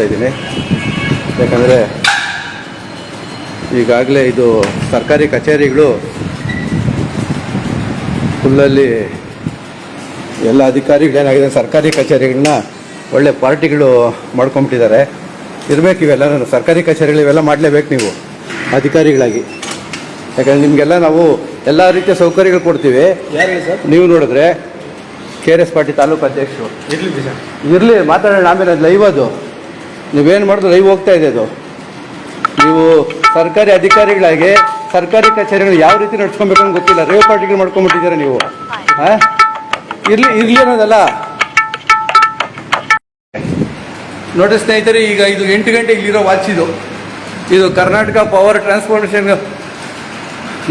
ಮಾಡ್ತಾ ಇದ್ದೀನಿ. ಯಾಕಂದರೆ ಈಗಾಗಲೇ ಇದು ಸರ್ಕಾರಿ ಕಚೇರಿಗಳು ಫುಲ್ಲಲ್ಲಿ ಎಲ್ಲ ಅಧಿಕಾರಿಗಳು ಏನಾಗಿದೆ ಸರ್ಕಾರಿ ಕಚೇರಿಗಳನ್ನ ಒಳ್ಳೆ ಪಾರ್ಟಿಗಳು ಮಾಡ್ಕೊಂಬಿಟ್ಟಿದ್ದಾರೆ ಇರಬೇಕು ಇವೆಲ್ಲ ಸರ್ಕಾರಿ ಕಚೇರಿಗಳು ಇವೆಲ್ಲ ಮಾಡಲೇಬೇಕು ನೀವು ಅಧಿಕಾರಿಗಳಾಗಿ. ಯಾಕಂದರೆ ನಿಮಗೆಲ್ಲ ನಾವು ಎಲ್ಲ ರೀತಿಯ ಸೌಕರ್ಯಗಳು ಕೊಡ್ತೀವಿ. ನೀವು ನೋಡಿದ್ರೆ K R S party taluk ಅಧ್ಯಕ್ಷರು. ಇರ್ಲಿ ಮಾತಾಡೋಣ ಆಮೇಲೆ ಲೈವ್ ಅದು ನೀವೇನು ಮಾಡಿದ್ರು ಲೈವ್ ಹೋಗ್ತಾ ಇದೆ ಅದು. ನೀವು ಸರ್ಕಾರಿ ಅಧಿಕಾರಿಗಳಾಗಿ ಸರ್ಕಾರಿ ಕಚೇರಿಗಳು ಯಾವ ರೀತಿ ನಡ್ಸ್ಕೊಬೇಕು ಅಂತ ಗೊತ್ತಿಲ್ಲ. ರೇವ್ ಪಾರ್ಟಿಗಳು ಮಾಡ್ಕೊಂಡ್ಬಿಟ್ಟಿದ್ದೀರಾ ನೀವು. ಹಾಂ? ಇರ್ಲಿ ಇರ್ಲಿ ಅನ್ನೋದಲ್ಲ. ನೋಡಿ ಸ್ನೇಹಿತರೆ, ಈಗ ಇದು ಎಂಟು ಗಂಟೆ ಇಲ್ಲಿರೋ ವಾಚ್ ಇದು. ಇದು ಕರ್ನಾಟಕ ಪವರ್ ಟ್ರಾನ್ಸ್ಪೋರ್ಟೇಷನ್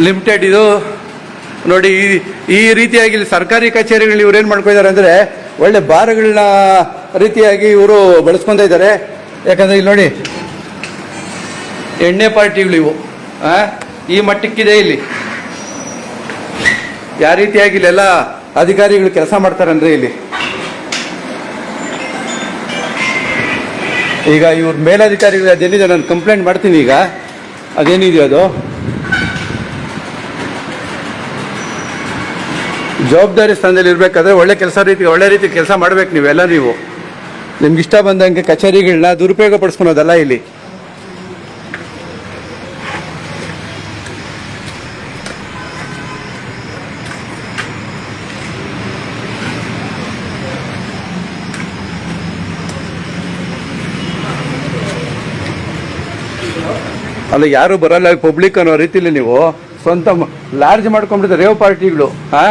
ಲಿಮಿಟೆಡ್ ಇದು. ನೋಡಿ, ಈ ಈ ರೀತಿಯಾಗಿ ಇಲ್ಲಿ ಸರ್ಕಾರಿ ಕಚೇರಿಗಳು ಇವ್ರು ಏನು ಮಾಡ್ಕೊಂಡಿದ್ದಾರೆ ಅಂದರೆ ಒಳ್ಳೆ ಬಾರ್ಗಳನ್ನ ರೀತಿಯಾಗಿ ಇವರು ಬಳಸ್ಕೊತಾ ಇದ್ದಾರೆ. ಯಾಕಂದರೆ ಇಲ್ಲಿ ನೋಡಿ, ಎಣ್ಣೆ ಪಾರ್ಟಿಗಳು ಇವು, ಆ? ಈ ಮಟ್ಟಕ್ಕಿದೆ ಇಲ್ಲಿ. ಯಾವ ರೀತಿಯಾಗಿ ಇಲ್ಲೆಲ್ಲ ಅಧಿಕಾರಿಗಳು ಕೆಲಸ ಮಾಡ್ತಾರೆ ಅಂದರೆ ಇಲ್ಲಿ? ಈಗ ಇವ್ರ ಮೇಲಧಿಕಾರಿಗಳು, ಅದೇನಿದೆ, ನಾನು ಕಂಪ್ಲೇಂಟ್ ಮಾಡ್ತೀನಿ ಈಗ. ಅದೇನಿದೆಯೋ ಅದು? ಜವಾಬ್ದಾರಿ ಸ್ಥಾನದಲ್ಲಿ ಇರಬೇಕಾದ್ರೆ ಒಳ್ಳೆ ಕೆಲಸ ರೀತಿ, ಒಳ್ಳೆ ರೀತಿ ಕೆಲಸ ಮಾಡ್ಬೇಕು ನೀವೆಲ್ಲ ನೀವು. ನಿಮ್ಗೆ ಇಷ್ಟ ಬಂದಂಗೆ ಕಚೇರಿಗಳನ್ನ ದುರುಪಯೋಗ ಪಡಿಸ್ಕೊಳೋದಲ್ಲ ಇಲ್ಲಿ. ಅಲ್ಲ, ಯಾರು ಬರಲ್ಲ ಪಬ್ಲಿಕ್ ಅನ್ನೋ ರೀತಿಲಿ ನೀವು ಸ್ವಂತ ಲಾರ್ಜ್ ಮಾಡ್ಕೊಂಡ್ಬಿಟ್ಟಿದ್ದಾರೆ ರೇವ್ ಪಾರ್ಟಿಗಳು ಹಾ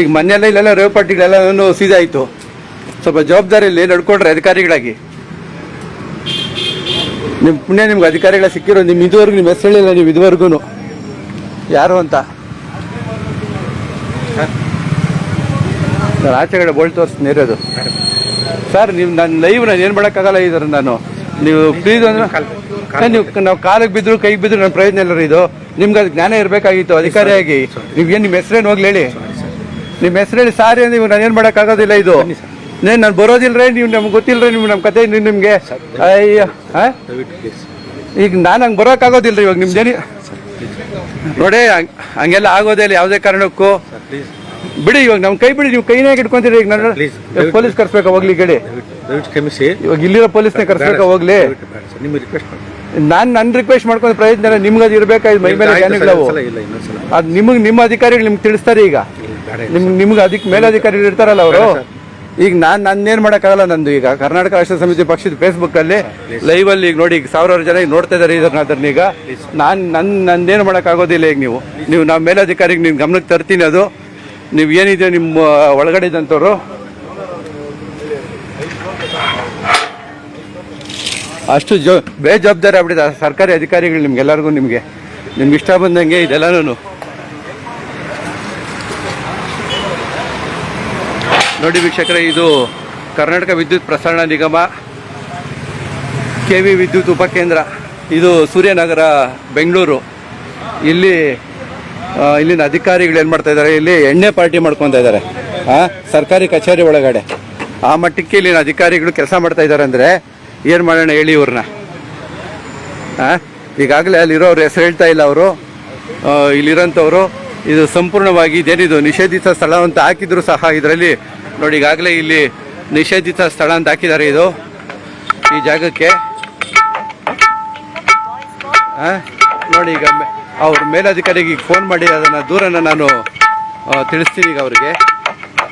ಈಗ ಮನೆಯಲ್ಲ ಇಲ್ಲೆಲ್ಲ ರೇವ್ ಪಾರ್ಟಿಗಳೆಲ್ಲ ಸೀದಾಯ್ತು ಸ್ವಲ್ಪ ಜವಾಬ್ದಾರಿಯಲ್ಲಿ ನಡ್ಕೊಂಡ್ರೆ ಅಧಿಕಾರಿಗಳಾಗಿ. ನಿಮ್ಮ ಪುಣ್ಯ ನಿಮ್ಗೆ ಅಧಿಕಾರಿಗಳ ಸಿಕ್ಕಿರೋ ನಿಮ್ಮ ಇದುವರೆಗೂ ನಿಮ್ಮ ಹೆಸರು ಹೇಳಿಲ್ಲ ನೀವು ಇದುವರೆಗೂ ಯಾರು ಅಂತ? ನಾನು ಆಚೆ ಕಡೆ ಬೋಲ್ಟ್ ತೋರಿಸ್ತೀನಿ ಇರೋದು. ಸರ್ ನೀವು ನನ್ನ ಲೈವ್ ನಾನು ಏನು ಮಾಡೋಕ್ಕಾಗಲ್ಲ ಇದ್ರ ನಾನು. ನೀವು ಪ್ಲೀಸ್ ಅಂದ್ರೆ ನೀವು ನಾವು ಕಾಲಿಗೆ ಬಿದ್ದರು ಕೈಗೆ ಬಿದ್ದರು ನನ್ನ ಪ್ರಯೋಜನ ಇಲ್ಲ ಇದು. ನಿಮ್ಗೆ ಅದು ಜ್ಞಾನ ಇರಬೇಕಾಗಿತ್ತು ಅಧಿಕಾರಿಯಾಗಿ. ನೀವೇನು ನಿಮ್ಮ ಹೆಸರೇನು ಹೋಗ್ಲಿ ಹೇಳಿ. ನಿಮ್ಮ ಹೆಸರು ಹೇಳಿ ಸಾರಿ ನೀವು ನಾನು ಏನು ಮಾಡೋಕ್ಕಾಗೋದಿಲ್ಲ ಇದು. ನೇ ನಾನು ಬರೋದಿಲ್ಲರೇ ನೀವು ನಮ್ಗೆ ಗೊತ್ತಿಲ್ಲ ರೀ ನೀವು ನಮ್ಮ ಕತೆ ನಿಮಗೆ. ಅಯ್ಯೋ ಹಾಂ? ಈಗ ನಾನು ಹಂಗೆ ಬರೋಕ್ಕಾಗೋದಿಲ್ಲ ಇವಾಗ ನಿಮ್ದೇನಿ ನೋಡಿ ಹಂಗ್- ಹಂಗೆಲ್ಲ ಆಗೋದೇ ಇಲ್ಲ ಯಾವುದೇ ಕಾರಣಕ್ಕೂ. ಬಿಡಿ ಇವಾಗ ನಮ್ಮ ಕೈ ಬಿಡಿ ನೀವು ಕೈನೇ ಇಟ್ಕೊಂತೀರಿ ಈಗ ನಾನು ಪೊಲೀಸ್ ಕರ್ಸ್ಬೇಕಾ ಹೋಗ್ಲಿ ಗಡಿ ಕ್ಷಮಿಸಿ. ಇವಾಗ ಇಲ್ಲಿರೋ ಪೊಲೀಸ್ನೇ ಕರ್ಸ್ಬೇಕಾ ಹೋಗ್ಲಿ? ನಿಮಗೆ ರಿಕ್ವೆಸ್ಟ್ ಮಾಡಿ ನಾನು ನನ್ನ ರಿಕ್ವೆಸ್ಟ್ ಮಾಡ್ಕೊಂಡು ಪ್ರಯತ್ನ ನಿಮ್ಗೆ ಅದು ಇರಬೇಕಾಯ್ತು ಮೈ ಮೇಲೆ ಜ್ಞಾನಿಗಳವು ಅದು ನಿಮಗೆ ನಿಮ್ಮ ಅಧಿಕಾರಿಗಳು ನಿಮ್ಗೆ ತಿಳಿಸ್ತಾರೆ ಈಗ. ನಿಮ್ಗೆ ನಿಮ್ಗೆ ಅದಕ್ಕೆ ಮೇಲಧಿಕಾರಿಗಳು ಇರ್ತಾರಲ್ಲ ಅವರು. ಈಗ ನಾನು ನನ್ನೇನು ಮಾಡೋಕ್ಕಾಗಲ್ಲ ನಂದು ಈಗ. ಕರ್ನಾಟಕ ರಾಷ್ಟ್ರ ಸಮಿತಿ ಪಕ್ಷದ ಫೇಸ್ಬುಕ್ ಅಲ್ಲಿ ಲೈವ್ ಅಲ್ಲಿ ಈಗ ನೋಡಿ, ಈಗ ಸಾವಿರಾರು ಜನ ಈಗ ನೋಡ್ತಾ ಇದ್ದಾರೆ ಇದನ್ನ ಅದನ್ನ ಈಗ. ನಾನು ನನ್ನ ನಂದೇನು ಮಾಡೋಕ್ಕಾಗೋದಿಲ್ಲ ಈಗ ನೀವು. ನೀವು ನಮ್ಮ ಮೇಲಧಿಕಾರಿಗೆ ನಿಮ್ಮ ಗಮನಕ್ಕೆ ತರ್ತೀನಿ ಅದು. ನೀವು ಏನಿದೆ ನಿಮ್ಮ ಒಳಗಡೆ ಇದ್ದಂಥವ್ರು ಅಷ್ಟು ಜ ಬೇಜವಾಬ್ದಾರಿ ಆಗ್ಬಿಟ್ಟಿದೆ ಸರ್ಕಾರಿ ಅಧಿಕಾರಿಗಳು ನಿಮ್ಗೆಲ್ಲರಿಗೂ ನಿಮಗೆ. ನಿಮ್ಗೆ ಇಷ್ಟ ಬಂದಂಗೆ ಇದೆಲ್ಲನೂ ನೋಡಿ ವೀಕ್ಷಕರೇ, ಇದು ಕರ್ನಾಟಕ ವಿದ್ಯುತ್ ಪ್ರಸರಣ ನಿಗಮ ಕೆ ವಿ ವಿದ್ಯುತ್ ಉಪಕೇಂದ್ರ, ಇದು ಸೂರ್ಯನಗರ, ಬೆಂಗಳೂರು. ಇಲ್ಲಿ ಇಲ್ಲಿನ ಅಧಿಕಾರಿಗಳು ಏನು ಮಾಡ್ತಾ ಇದ್ದಾರೆ, ಇಲ್ಲಿ ಎಣ್ಣೆ ಪಾರ್ಟಿ ಮಾಡ್ಕೊತಾ ಇದ್ದಾರೆ. ಹಾಂ ಸರ್ಕಾರಿ ಕಚೇರಿ ಒಳಗಡೆ. ಆ ಮಟ್ಟಕ್ಕೆ ಇಲ್ಲಿನ ಅಧಿಕಾರಿಗಳು ಕೆಲಸ ಮಾಡ್ತಾ ಇದ್ದಾರೆ ಅಂದರೆ ಏನು ಮಾಡೋಣ ಹೇಳಿ ಇವ್ರನ್ನ. ಹಾಂ ಈಗಾಗಲೇ ಅಲ್ಲಿರೋರು ಹೆಸರು ಹೇಳ್ತಾ ಇಲ್ಲ ಅವರು. ಇಲ್ಲಿರೋಂಥವ್ರು, ಇದು ಸಂಪೂರ್ಣವಾಗಿ ಇದೇನಿದು ನಿಷೇಧಿತ ಸ್ಥಳ ಅಂತ ಹಾಕಿದ್ರು ಸಹ ಇದರಲ್ಲಿ ನೋಡಿ, ಈಗಾಗಲೇ ಇಲ್ಲಿ ನಿಷೇಧಿತ ಸ್ಥಳ ಅಂತ ಹಾಕಿದ್ದಾರೆ ಇದು. ಈ ಜಾಗಕ್ಕೆ? ನೋಡಿ, ಈಗ ಅವ್ರ ಮೇಲಧಿಕಾರಿಗೆ ಫೋನ್ ಮಾಡಿ, ಅದನ್ನು ದೂರನ ನಾನು ತಿಳಿಸ್ತೀನಿ ಈಗ ಅವ್ರಿಗೆ.